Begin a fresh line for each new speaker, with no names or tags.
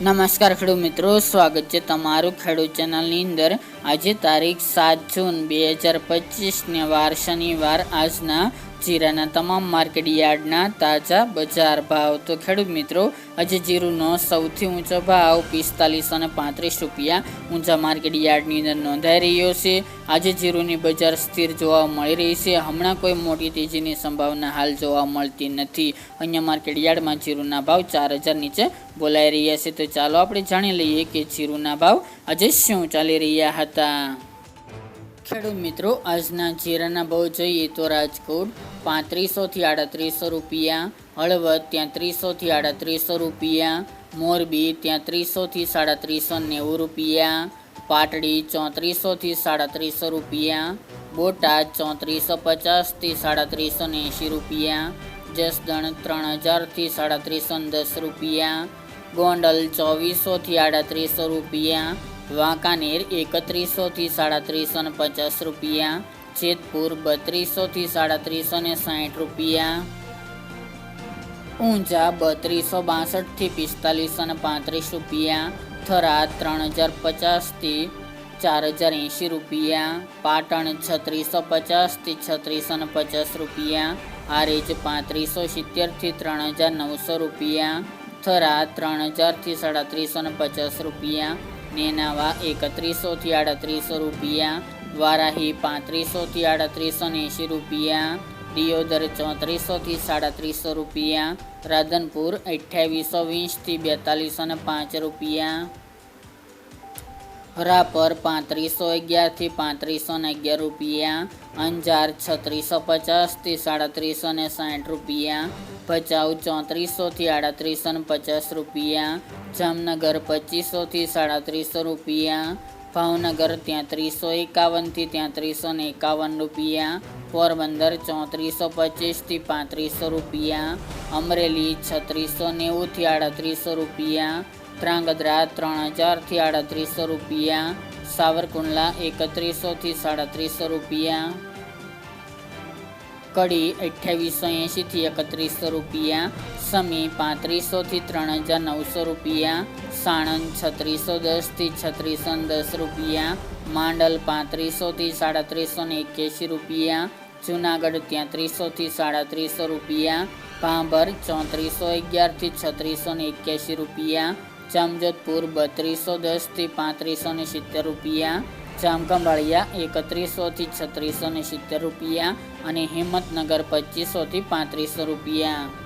નમસ્કાર ખેડૂત મિત્રો, સ્વાગત છે તમારું ખેડૂત ચેનલની અંદર. આજે તારીખ સાત જૂન બે હજાર પચીસને વાર શનિવાર, આજના જીરાના તમામ માર્કેટ યાર્ડના તાજા બજાર ભાવ. તો ખેડૂત મિત્રો, આજે જીરુનો સૌથી ઊંચો ભાવ પિસ્તાલીસો અને પાંત્રીસ રૂપિયા ઊંચા માર્કેટ યાર્ડની અંદર નોંધાઈ રહ્યો છે. આજે જીરુની બજાર સ્થિર જોવા મળી રહી છે. હમણાં કોઈ મોટી તેજીની સંભાવના હાલ જોવા મળતી નથી. અન્ય માર્કેટ યાર્ડમાં જીરુના ભાવ ચાર હજાર નીચે બોલાઈ રહ્યા છે. તો ચાલો આપણે જાણી લઈએ કે જીરુના ભાવ આજે શું ચાલી રહ્યા હતા. ખેડૂત મિત્રો, આજના જીરાના ભાવ જોઈએ તો રાજકોટ પાંત્રીસોથી આડત્રીસો રૂપિયા, હળવદ ત્યાં ત્રીસોથી આડત્રીસો રૂપિયા, મોરબી ત્યાં ત્રીસોથી સાડત્રીસો નેવું રૂપિયા, પાટડી ચોત્રીસોથી સાડત્રીસો રૂપિયા, બોટાદ ચોત્રીસો પચાસથી સાડત્રીસો એંશી રૂપિયા, જસદણ ત્રણ હજારથી સાડત્રીસો દસ રૂપિયા, ગોંડલ ચોવીસોથી આડત્રીસો રૂપિયા, વાંકાનેર એકત્રીસોથી સાડત્રીસો પચાસ રૂપિયા જેતપુર બત્રીસોથી સાડત્રીસો ને સાઠ રૂપિયા. ઊંઝા બત્રીસો બાસઠથી પિસ્તાલીસો ને પાંત્રીસ રૂપિયા. થરાદ ત્રણ હજાર પચાસથી ચાર હજાર એંશી રૂપિયા. પાટણ છત્રીસો પચાસથી છત્રીસો ને પચાસ રૂપિયા. આરેજ પાંત્રીસો સિત્તેરથી ત્રણ હજાર નવસો રૂપિયા. થરા ત્રણ હજારથી સાડત્રીસો ને પચાસ રૂપિયા. નેનાવા એકત્રીસોથી આડત્રીસો રૂપિયા. વારાહી પાંત્રીસોથી આડત્રીસો ને એંશી રૂપિયા. દિયોદર ચોત્રીસોથી સાડત્રીસો રૂપિયા. રાધનપુર અઠ્યાવીસો વીસથી બેતાલીસો ને પાંચ રૂપિયા. રાપર પાંત્રીસો અગિયારથી પાંત્રીસો ને અગિયાર રૂપિયા. અંજાર છત્રીસો પચાસથી સાડત્રીસો ને સાઠ રૂપિયા. ભચાઉ ચોત્રીસોથી આડત્રીસો ને પચાસ રૂપિયા. જામનગર પચીસોથી સાડત્રીસો રૂપિયા. ભાવનગર ત્યાં ત્રીસો એકાવનથી ત્યાં ત્રીસો ને એકાવન રૂપિયા, પોરબંદર ચોત્રીસો પચીસથી પાંત્રીસો રૂપિયા, અમરેલી છત્રીસો નેવુંથી આડત્રીસો રૂપિયા, ધ્રાંગધ્રા ત્રણ હજારથી આડત્રીસો રૂપિયા, સાવરકુંડલા એકત્રીસોથી સાડત્રીસો રૂપિયા કડી અઠ્યાવીસો એંશીથી એકત્રીસો રૂપિયા, સમી પાંત્રીસોથી ત્રણ હજાર નવસો રૂપિયા, સાણંદ છત્રીસો દસથી છત્રીસો દસ રૂપિયા, માંડલ પાંત્રીસોથી સાડત્રીસો ને એક્યાસી રૂપિયા, જુનાગઢ ત્યાંત્રીસોથી સાડત્રીસો રૂપિયા, ભાંભર ચોત્રીસો અગિયારથી છત્રીસો ને એક્યાસી રૂપિયા, જામજોધપુર બત્રીસો દસથી પાંત્રીસો ને સિત્તેર રૂપિયા જામખંભાળિયા એકત્રીસોથી છત્રીસો ને સિત્તેર રૂપિયા અને હિંમતનગર પચીસોથી પાંત્રીસો રૂપિયા.